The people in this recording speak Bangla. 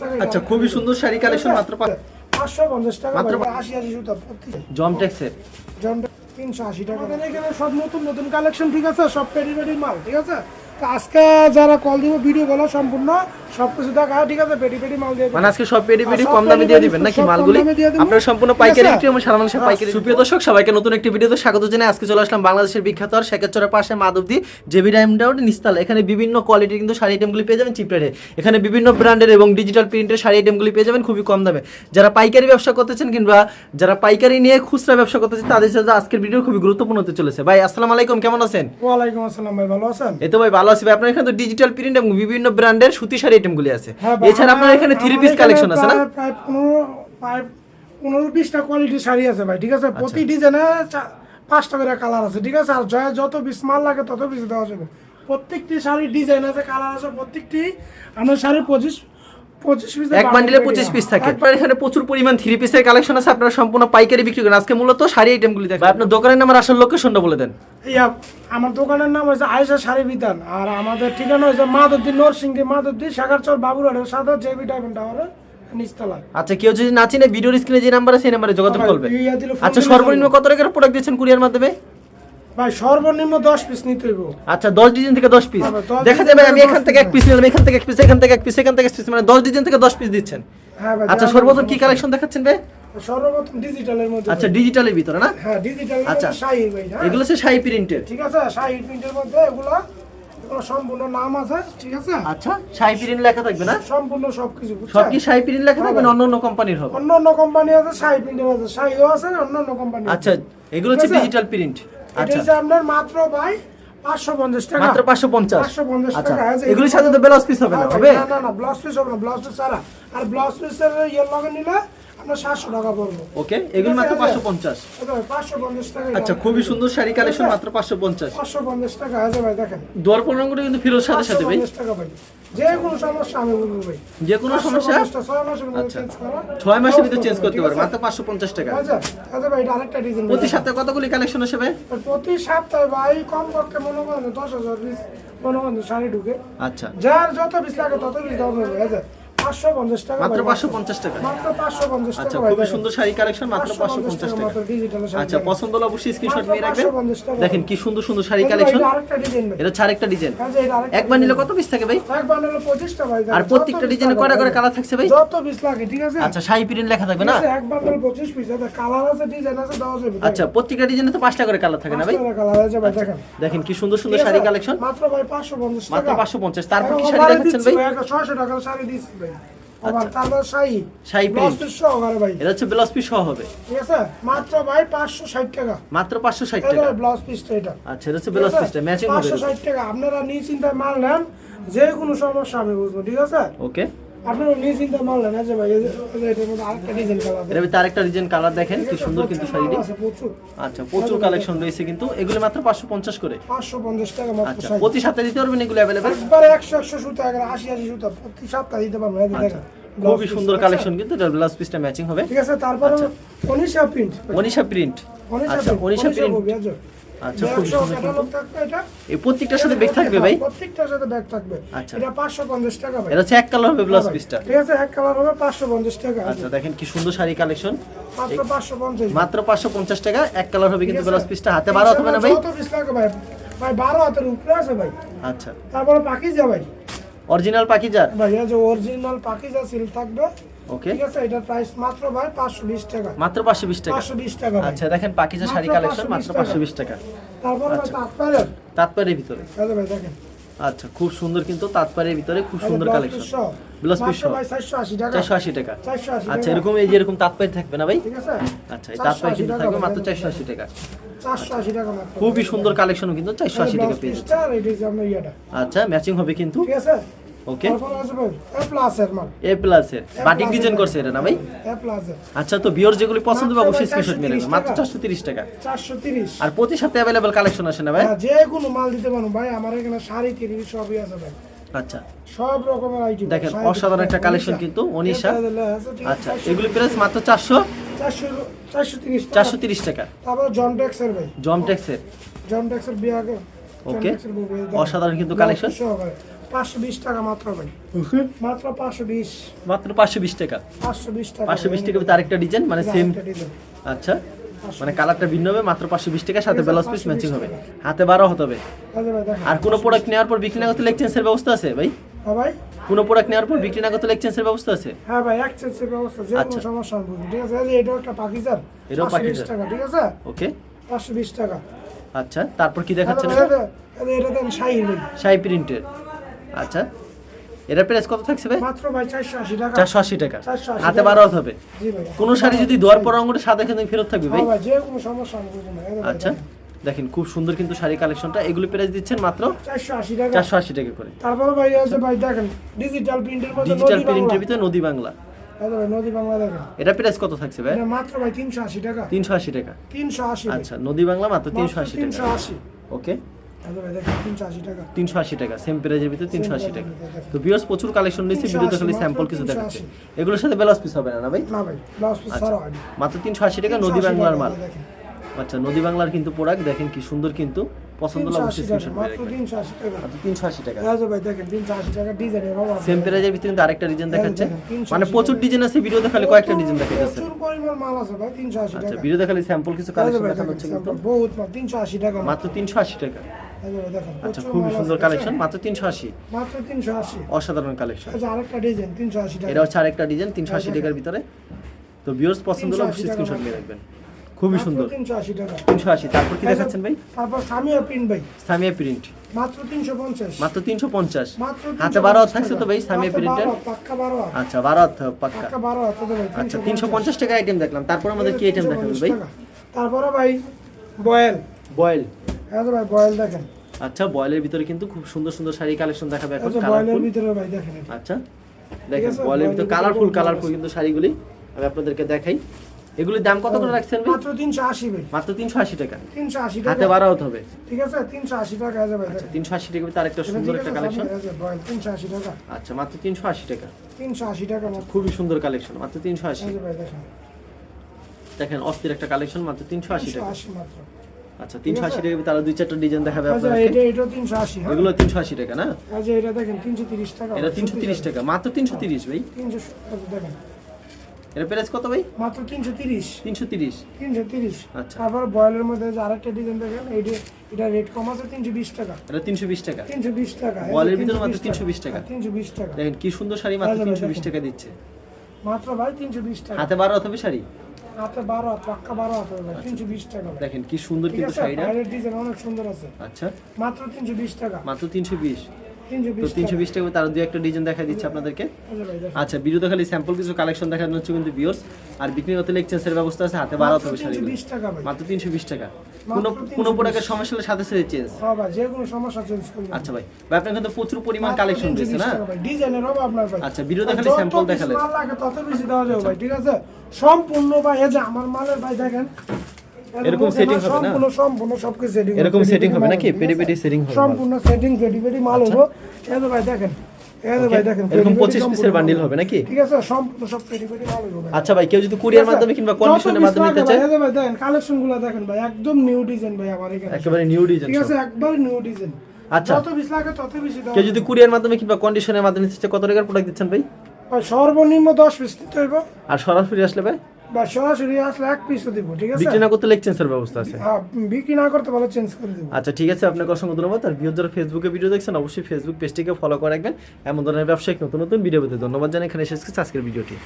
টাকা আচ্ছা খুবই সুন্দর শাড়ি কালেকশন মাত্র পাঁচশো পঞ্চাশ টাকা মাত্র আশি আশি সুতা জমটেক্সের জনটা তিনশো আশি টাকা। এখানে সব নতুন নতুন কালেকশন ঠিক আছে সব পেডি পেডি মাল ঠিক আছে? তো আজকে যারা কল দিব ভিডিও গুলো সম্পূর্ণ সব কিছু দেখা ঠিক আছে পেডি পেডি মাল দিয়ে। মানে আজকে সব পেডি আর সব কম দামে দিয়ে দিবেন নাকি মালগুলি? আপনারা সম্পূর্ণ পাইকারি? বিক্রি এবং সারা মানুষের পাইকারি সুপ্রিয় দর্শক সবাইকে নতুন একটি ভিডিওতে স্বাগত জানাই আজকে চলে আসলাম বাংলাদেশের বিখ্যাত আর শেখাচরের পাশে মাধবদী জেবি ডায়মন্ড নিস্তাল এখানে বিভিন্ন কোয়ালিটির কিন্তু শাড়ি আইটেমগুলি পেয়ে যাবেন চিপ রেটে এখানে বিভিন্ন ব্র্যান্ডের এবং ডিজিটাল প্রিন্টের শাড়ি আইটেমগুলি পেয়ে যাবেন খুবই কম দামে। যারা পাইকারি ব্যবসা করতেছেন কিংবা যারা পাইকারি নিয়ে খুচরা ব্যবসা করতেছেন তাদের সাথে আজকের ভিডিও খুবই গুরুত্বপূর্ণ হতে চলেছে। ভাই আসসালামু আলাইকুম কেমন আছেন? ওয়ালাইকুম আসসালাম ভাই ভালো আছেন? এই তো ভাই ভালো আছে ভাই। আপনার এখানে তো ডিজিটাল প্রিন্ট এবং বিভিন্ন ব্র্যান্ডের সুতি শাড়ি আইটেমগুলি আছে। হ্যাঁ এছাড়া আপনার এখানে থ্রি পিস কালেকশন আছে না? প্রায়- পনেরো পনেরো বিশটা কোয়ালিটির শাড়ি আছে ভাই ঠিক আছে? প্রতি ডিজাইনে পাঁচটা করে কালার আছে ঠিক আছে? আর জয় যত পিস মাল লাগে তত পিস দেওয়া যাবে। প্রত্যেকটি শাড়ির ডিজাইন আছে কালার আছে প্রত্যেকটি আমাদের শাড়ির পঁচিশ এক বান্ডিলে পঁচিশ পিস থাকে। আপনার এখানে প্রচুর পরিমাণ থ্রি পিসের কালেকশন আছে আপনারা সম্পূর্ণ পাইকারি বিক্রি করেন। আজকে মূলত শাড়ি আইটেমগুলি দেখেন আপনার দোকানের নাম আর আসল লোকেশনটা বলে দেন। আমার দোকানের নাম হয়েছে আয়েশা শাড়ি বিতান আর আমাদের ঠিকানা হয়েছে মাধবদী নরসিংদী মাধবদী সাগারচর বাবুরহাটের সাথে জেবি ডায়মন্ড নিচতলায়। আচ্ছা কেউ যদি না চিনে ভিডিওর স্ক্রিনে যে নাম্বার আছে সেই নাম্বারে যোগাযোগ করবে। আচ্ছা সর্বনিম্ন কত টাকার প্রোডাক্ট দিচ্ছেন কুরিয়ার মাধ্যমে? ভাই সর্বনিম্ন দশ পিস নিতে হইব। আচ্ছা দশ ডিজাইন থেকে দশ পিস হ্যাঁ, দেখা যাবে আমি এখান থেকে এক পিস নিলাম এখান থেকে এক পিস এখান থেকে এক পিস এখান থেকে এক পিস মানে দশ ডিজাইন থেকে দশ পিস দিচ্ছেন। হ্যাঁ ভাই আচ্ছা সর্বপ্রথম কি কালেকশন দেখাচ্ছেন ভাই? সর্বপ্রথম ডিজিটালের মধ্যে আচ্ছা ডিজিটালের ভিতরে না? হ্যাঁ ডিজিটাল আচ্ছা। আচ্ছা ভাই হ্যাঁ। এগুলো হচ্ছে শাহি প্রিন্টের ঠিক আছে শাহি প্রিন্টের মধ্যে এগুলো এগুলো সম্পূর্ণ নাম আছে ঠিক আছে? আচ্ছা শাহি প্রিন্ট লেখা থাকবে না? সম্পূর্ণ সবকিছু সব কি শাহি প্রিন্ট লেখা থাকবে না অন্য অন্য কোম্পানির হবে? অন্য অন্য কোম্পানি আছে শাহি প্রিন্টের আছে শাহিও আছে অন্য অন্য কোম্পানি আচ্ছা এগুলো হচ্ছে ডিজিটাল প্রিন্ট এটা আচ্ছা হচ্ছে আপনার মাত্র ভাই পাঁচশো পঞ্চাশ টাকা। মাত্র পাঁচশো পঞ্চাশ। পাঁচশো পঞ্চাশ আচ্ছা। টাকা আছে। এগুলির সাথে তো ব্লাউজ পিস হবে না হবে? না না ব্লাউজ পিস হবে না ব্লাউজ পিস ছাড়া। আর ব্লাউজ পিসের ইয়ে লগে নিলে ওকে এগুলো মাত্র পাঁচশো পঞ্চাশ। টাকা আচ্ছা খুবই সুন্দর শাড়ি কালেকশন মাত্র পাঁচশো পঞ্চাশ। পাঁচশো পঞ্চাশ টাকা আছে ভাই দেখেন। দর পনেরো কিন্তু ফিরোজ সাথে সাথে ভাই। 550 টাকা ভাই। যে কোনো সমস্যা আমি বলব ভাই। যে কোনো সমস্যা? 550 ছয় মাসের আচ্ছা। চেঞ্জ ছয় মাসের ভিতরে চেঞ্জ করতে পারবে মাত্র পাঁচশো পঞ্চাশ টাকা। আচ্ছা আচ্ছা ভাই আরেকটা ডিজাইন প্রতি সপ্তাহে কতগুলি কালেকশন আসে ভাই? প্রতি সপ্তাহে ভাই কম পক্ষে মনে করেন দশ হাজার পিস মনে করেন শাড়ি ঢুকে। আচ্ছা। যার যত পিস লাগে তত পিস দাম হবে আচ্ছা টাকা মাত্র টাকা। মাত্র আচ্ছা। সুন্দর শাড়ি কালেকশন মাত্র টাকা আচ্ছা পছন্দ হলে অবশ্যই স্ক্রিনশট নিয়ে রাখবেন। দেখেন কি সুন্দর সুন্দর শাড়ি এই যে ভাই, কালেকশন। এটা আরেকটা ডিজাইন ভাই এটা হচ্ছে আরেকটা ডিজাইন এটা আরেকটা এক বান্ডিলে ডিজাইন। কত পিস থাকে ভাই? এক বান্ডেলে পঁচিশটা ভাই আর প্রত্যেকটা ডিজাইনে কয়টা করে কালার থাকছে ভাই? যত পিস লাগে ঠিক আছে? আচ্ছা শাহি প্রিন্ট লেখা থাকবে না? ঠিক আছে, এক পিস এটা কালার আছে ডিজাইন আছে দেওয়া যাবে আচ্ছা প্রত্যেকটা ডিজাইনে তো পাঁচটা করে কালার থাকে না ভাই? কালার আছে ভাই দেখেন। দেখেন কি সুন্দর সুন্দর শাড়ি কালেকশন। মাত্র ভাই পাঁচশো পঞ্চাশ মাত্র টাকা। পাঁচশো পঞ্চাশ। তারপর কি শাড়ি দেখাচ্ছেন ভাই? একটা ছয়শো শাড়ি দিচ্ছি ভাই। আবার। তারপর ব্লাউজ পিস ভাই। এটা হচ্ছে ব্লাউজ পিস সহ হবে। ঠিক আছে? মাত্র ভাই পাঁচশো ষাট টাকা। মাত্র পাঁচশো ষাট টাকা। ব্লাউজ পিসটা এটা। আচ্ছা এটা হচ্ছে ব্লাউজ পিসটা। ম্যাচিং হবে পাঁচশো ষাট টাকা। আপনারা নিয়ে চিন্তায় মাল নেন। যে কোনো সমস্যা আমি বুঝব। ঠিক আছে? ওকে আপনারা নিয়ে চিন্তায় মাল নেন যে ভাই এই যে- এই যে এটার মধ্যে আরেকটা ডিজাইন কালারের ভিতরে আরেকটা ডিজাইন কালার দেখেন কি সুন্দর কিন্তু শাড়িটি। আচ্ছা প্রচুর কালেকশন রয়েছে কিন্তু। এগুলো মাত্র পাঁচশো পঞ্চাশ করে। পাঁচশো পঞ্চাশ টাকা মাত্র আচ্ছা প্রতি সপ্তাহে দিতে পারবেন এগুলো অ্যাভেলেবেল একবারে একশো একশো সুতা একবারে আশি আশি সুতা প্রতি সপ্তাহে দিতে পারব এই আচ্ছা দেখেন খুবই সুন্দর কালেকশন কিন্তু এটা ব্লাউজ পিসটা ম্যাচিং হবে। ঠিক আছে তারপরে আচ্ছা। অনিশা প্রিন্ট অনিশা প্রিন্ট আচ্ছা অনিশা প্রিন্ট আচ্ছা খুব সুন্দর এই প্রত্যেকটার সাথে বেগ থাকবে ভাই? প্রত্যেকটার সাথে ব্যাগ থাকবে। আচ্ছা। এটা পাঁচশো পঞ্চাশ টাকা ভাই এটা হচ্ছে এক কালার হবে ব্লাউজ পিসটা ঠিক আছে এক কালার হবে পাঁচশো পঞ্চাশ টাকা। আচ্ছা দেখেন কি সুন্দর শাড়ি কালেকশন মাত্র পাঁচশো পঞ্চাশ। মাত্র পাঁচশো পঞ্চাশ টাকা এক কালার হবে কিন্তু? ব্লাউজ পিসটা হাতে বারো হবে না ভাই? যত পিস লাগে ভাই। ভাই বারো হাতের উপরে আছে ভাই। আচ্ছা। তারপরে পাকিজা ভাই। অরিজিনাল পাকিজার ভাই এই যে অরিজিনাল পাকিজা সিল থাকবে। ওকে ঠিক আছে এটার প্রাইস মাত্র ভাই পাঁচশো বিশ টাকা। মাত্র পাঁচশো বিশ টাকা। পাঁচশো বিশ টাকা আচ্ছা দেখেন পাকিজা শাড়ি কালেকশন মাত্র টাকা। পাঁচশো বিশ টাকা। তারপরে আচ্ছা। তাৎপারের ভিতরে। ভাই দেখেন। আচ্ছা খুব সুন্দর কিন্তু তাৎপারের ভিতরে খুব সুন্দর কালেকশন ব্লাউজ পিস সহ। ভাই চারশো আশি টাকা। চারশো আশি টাকা। আচ্ছা এরকম এই যে এরকম তাৎপারি থাকবে না ভাই? ঠিক আছে। আচ্ছা এই তাৎপারি 480 কিন্তু থাকবে মাত্র এই যে চারশো আশি টাকা। চারশো আশি টাকা মাত্র। খুবই সুন্দর কালেকশনও কিন্তু চারশো আশি টাকা আচ্ছা ম্যাচিং হবে কিন্তু। ঠিক আছে? ওকে ভাই এ প্লাস এর মাল এ প্লাস বাটিক ডিজাইন করছে এটা না ভাই? আচ্ছা তো বিয়র যেগুলি পছন্দ হবে অবশ্যই স্ক্রিনশট মেরে নেবেন মাত্র টাকা। চারশো তিরিশ টাকা। চারশো তিরিশ। আর প্রতি সপ্তাহে অ্যাভেলেবেল কালেকশন আসে না ভাই? হ্যাঁ, যে কোনো মাল দিতে পারো ভাই আমার এখানে শাড়ি তিরিশ সবই আছে ভাই। আচ্ছা। সব রকমের আইটেম দেখেন, অসাধারণ একটা collection কিন্তু, অনিশা। আচ্ছা এগুলি প্রাইস মাত্র চারশো? চারশো চারশো তিরিশ চারশো তিরিশ টাকা। তারপর ভাই। জমটেক্সের জন ট্যাক্সের বিয়ে আগে। ওকে অসাধারণ কিন্তু কালেকশন পাঁচশো বিশ টাকা মাত্র ভাই। মাত্র পাঁচশো বিশ। মাত্র পাঁচশো বিশ টাকা? পাঁচশো বিশ টাকা। পাঁচশো বিশ টাকা ভিতরে আরেকটা ডিজাইন মানে সেম আচ্ছা। মানে কালারটা ভিন্ন হবে মাত্র পাঁচশো বিশ টাকা সাথে ব্লাউজ পিস ম্যাচিং হবে। হাতে বারো হতে হবে। আচ্ছা আর কোনো প্রোডাক্ট নেওয়ার পর বিক্রি না করতে এক্সচেঞ্জের ব্যবস্থা আছে ভাই? হ্যাঁ ভাই। কোনো প্রোডাক্ট নেওয়ার পর বিক্রি না করতে এক্সচেঞ্জের ব্যবস্থা আছে? হ্যাঁ ভাই এক্সচেঞ্জের ব্যবস্থা যে আচ্ছা। কোনো সমস্যা হবে ঠিক আছে এই যে এটাও একটা পাকিজার এটাও পাকিজার। টাকা ঠিক আছে? ওকে। পাঁচশো বিশ টাকা। আচ্ছা তারপর কি দেখাচ্ছেন আচ্ছা, এটা- এটা- এটা দেন শাহি প্রিন্টের আচ্ছা এটা প্রাইস কত থাকছে ভাই? মাত্র ভাই চারশো আশি টাকা। চারশো আশি টাকা। হাতে। বারো হবে। জি ভাই। কোনো শাড়ি যদি দোয়ার পর অঙ্গটা সাদা কিন্তু ফেরত থাকবে ভাই? হ্যাঁ ভাই যে কোনো সমস্যা ভাই আচ্ছা দেখেন খুব সুন্দর কিন্তু শাড়ি কালেকশনটা এগুলো প্রাইস দিচ্ছেন মাত্র চারশো আশি টাকা। চারশো আশি টাকা করে। তারপরে ভাই আছে ভাই দেখেন ডিজিটাল প্রিন্টের মধ্যে ডিজিটাল প্রিন্টের ভিতরে নদী বাংলা। নদী বাংলা দেখেন। এটা প্রাইস কত থাকছে ভাই? মাত্র ভাই তিনশো আশি টাকা। তিনশো আশি টাকা। তিনশো আশি ভাই। আচ্ছা নদী বাংলা মাত্র তিনশো আশি তিনশো টাকা আশি। ওকে তিনশো আশি টাকা সেম প্রাইজের ভিতরে তিনশো আশি টাকা তো বিয়ার্স প্রচুর কালেকশন নিয়েছি ভিডিওতে খালি স্যাম্পল কিছু 380 দেখাচ্ছে এগুলোর সাথে ব্লাউজ পিস হবে না না ভাই না ভাই ব্লাউজ পিস আচ্ছা মাত্র তিনশো আশি টাকা নদী বাংলার মাল আচ্ছা নদী বাংলার কিন্তু প্রোডাক্ট দেখেন কি সুন্দর কিন্তু পছন্দ হলে অবশ্যই স্ক্রিনশট মেরে মাত্র রাখবেন তিনশো আশি টাকা মাত্র তিনশো আশি টাকা এই যে ভাই দেখেন তিনশো আশি টাকা ডিজাইনের অভাব সেম। প্রাইজের ভিতরে কিন্তু আরেকটা ডিজাইন দেখাচ্ছে মানে প্রচুর ডিজাইন আছে ভিডিওতে খালি কয়েকটা ডিজাইন দেখা যাচ্ছে প্রচুর পরিমাণ মাল আছে ভাই তিনশো আশি আচ্ছা টাকা ভিডিওতে খালি স্যাম্পল কিছু কালেকশন দেখানো হচ্ছে কিন্তু বহুত মাল তিনশো আশি টাকা মাত্র। মাত্র তিনশো আশি টাকা দেখেন, আচ্ছা খুবই সুন্দর কালেকশন মাত্র তিনশো আশি। মাত্র তিনশো আশি। অসাধারণ কালেকশন আরেকটা ডিজাইন টাকা। এটা হচ্ছে আরেকটা ডিজাইন তিনশো আশি টাকার ভিতরে। তো ভিউয়ার্স পছন্দ হলে অবশ্যই স্ক্রিনশট নিয়ে রাখবেন। খুবই সুন্দর। টাকা। তারপর কি দেখাচ্ছেন ভাই? তারপর সামিয়া প্রিন্ট ভাই। সামিয়া প্রিন্ট মাত্র হাতে থাকছে তো ভাই সামিয়া প্রিন্টের পাক্কা বারো হাত। আচ্ছা বারো হাত পাক্কা। পাক্কা বারো হাত ভাই আচ্ছা তিনশো পঞ্চাশ। টাকা আইটেম দেখলাম। তারপর আমাদের কি আইটেম দেখাবেন ভাই? তারপরে ভাই বয়েল। বয়েল। হ্যাঁ ভাই বয়েল দেখেন আচ্ছা বয়েলের ভিতরে কিন্তু খুব সুন্দর সুন্দর শাড়ি কালেকশন দেখাবে এখন আচ্ছা বয়েলের ভিতরে ভাই দেখেন আচ্ছা দেখেন বয়েলের ভিতরে কালারফুল কালারফুল কিন্তু শাড়িগুলি আমি আপনাদেরকে দেখাই এগুলির দাম কত করে রাখছেন ভাই মাত্র তিনশো আশি ভাই মাত্র তিনশো আশি টাকা তিনশো আশি হাতে টাকা বারো হতে হবে ঠিক আছে তিনশো আশি টাকা আছে ভাই তিনশো আশি টাকা তার একটা সুন্দর একটা কালেকশন সামনে আছে, বয়েল তিনশো আশি টাকা আচ্ছা মাত্র তিনশো আশি টাকা তিনশো আশি টাকা খুবই সুন্দর কালেকশন মাত্র তিনশো আশি এই যে ভাই দেখেন দেখেন অস্থির একটা কালেকশন মাত্র তিনশো আশি তিনশো টাকা আশি মাত্র আচ্ছা তিনশো আশি টাকা তারা দুই চারটা ডিজাইন দেখাবে আচ্ছা আপনাকে এটা এটা তিনশো আশি হ্যাঁ। এগুলো তিনশো আশি টাকা না? আচ্ছা এটা দেখেন তিনশো তিরিশ টাকা এটা তিনশো তিরিশ টাকা। মাত্র তিনশো তিরিশ ভাই? তিনশো আচ্ছা দেখেন। এটা প্রাইস কত ভাই? মাত্র তিনশো তিরিশ। তিনশো তিরিশ। তিনশো তিরিশ। আচ্ছা। তারপর বয়েলের মধ্যে যে আরেকটা ডিজাইন দেখেন এইটা এটা রেট কম আছে তিনশো বিশ টাকা। এটা তিনশো বিশ টাকা। তিনশো বিশ টাকা বয়েলের ভিতরে মাত্র 320 টাকা। তিনশো বিশ টাকা। দেখেন কি সুন্দর শাড়ি মাত্র আচ্ছা, তিনশো বিশ দেখেন। টাকা দিচ্ছে। মাত্র ভাই তিনশো বিশ টাকা। হাতে বারো অথবা শাড়ি? হাতে বারো হাত পাক্কা বারো হাত হবে ভাই তিনশো বিশ টাকা দেখেন কি সুন্দর কিন্তু শাড়িটা। ডিজাইন অনেক সুন্দর আছে। আচ্ছা। মাত্র তিনশো বিশ টাকা। মাত্র তিনশো বিশ। তো তিনশো টাকা। বিশ টাকা তারা দু একটা ডিজাইন দেখা দিচ্ছে আপনাদেরকে। আচ্ছা আচ্ছা ভিডিওতে খালি স্যাম্পল কিছু কালেকশন দেখানো হচ্ছে কিন্তু বিওস আর বিক্রি করতে এক্সচেঞ্জের ব্যবস্থা আছে হাতে বারো মাত্র হবে তিনশো বিশ টাকা মাত্র তিনশো বিশ টাকা। কোনো কোনো প্রোডাক্টের সমস্যা হলে সাথে সাথে চেঞ্জ হ্যাঁ ভাই যে কোনো সমস্যা চেঞ্জ করবেন আচ্ছা ভাই ভাই আপনার কিন্তু প্রচুর পরিমাণ কালেকশন রয়েছে না? ডিজাইনের অভাব আপনার ভাই। আচ্ছা, ভিডিওতে খালি sample দেখালেন। মাল লাগে তত বেশি দেওয়া যাবে ভাই ঠিক আছে? সম্পূর্ণ ভাই এই যে আমার মালের ভাই দেখেন এরকম setting হবে না? সম্পূর্ণ সম্পূর্ণ সবকিছু সেটিং এরকম setting হবে নাকি? পেটি পেটি setting হবে সম্পূর্ণ সেটিং পেটি পেটি মাল এই যে এই ভাই দেখেন এরকম পেটি পেটি পঁচিশ পিসের বান্ডিল হবে নাকি? ঠিক আছে সব পেটি পেটি মাল হলো ভাই আচ্ছা ভাই কেউ যদি কুরিয়ার মাধ্যমে কিংবা কন্ডিশনের মাধ্যমে নিতে চায়? ভাই দেখেন কালেকশনগুলো দেখেন ভাই একদম নিউ ডিজাইন ভাই আমার এখানে। একেবারে নিউ ডিজাইন ঠিক আছে একবার নিউ ডিজাইন আচ্ছা। যত বেশি লাগে তত বেশি দাও কেউ যদি কুরিয়ার মাধ্যমে কিংবা কন্ডিশনের মাধ্যমে নিতে চায় কত টাকার প্রোডাক্ট দিচ্ছেন ভাই সর্বনিম্ন দশ পিস নিতে হইব। আর সরাসরি আসলে ভাই? বা সরাসরি আসলে এক পিসও দিব ঠিক আছে? বিক্রি না করতে এক্সচেঞ্জের ব্যবস্থা আছে? হ্যাঁ, বিক্রি না করতে চেঞ্জ করে দিব। আচ্ছা ঠিক আছে আপনাকে অসংখ্য ধন্যবাদ। আর ভিডিও যারা ফেসবুকে ভিডিও দেখছেন অবশ্যই ফেসবুক পেজটিকে ফলো করে রাখবেন। এমন ধরনের ব্যবসায়িক নতুন নতুন ভিডিও পেতে ধন্যবাদ জানাই। এখানে শেষ করছি আজকের ভিডিওটি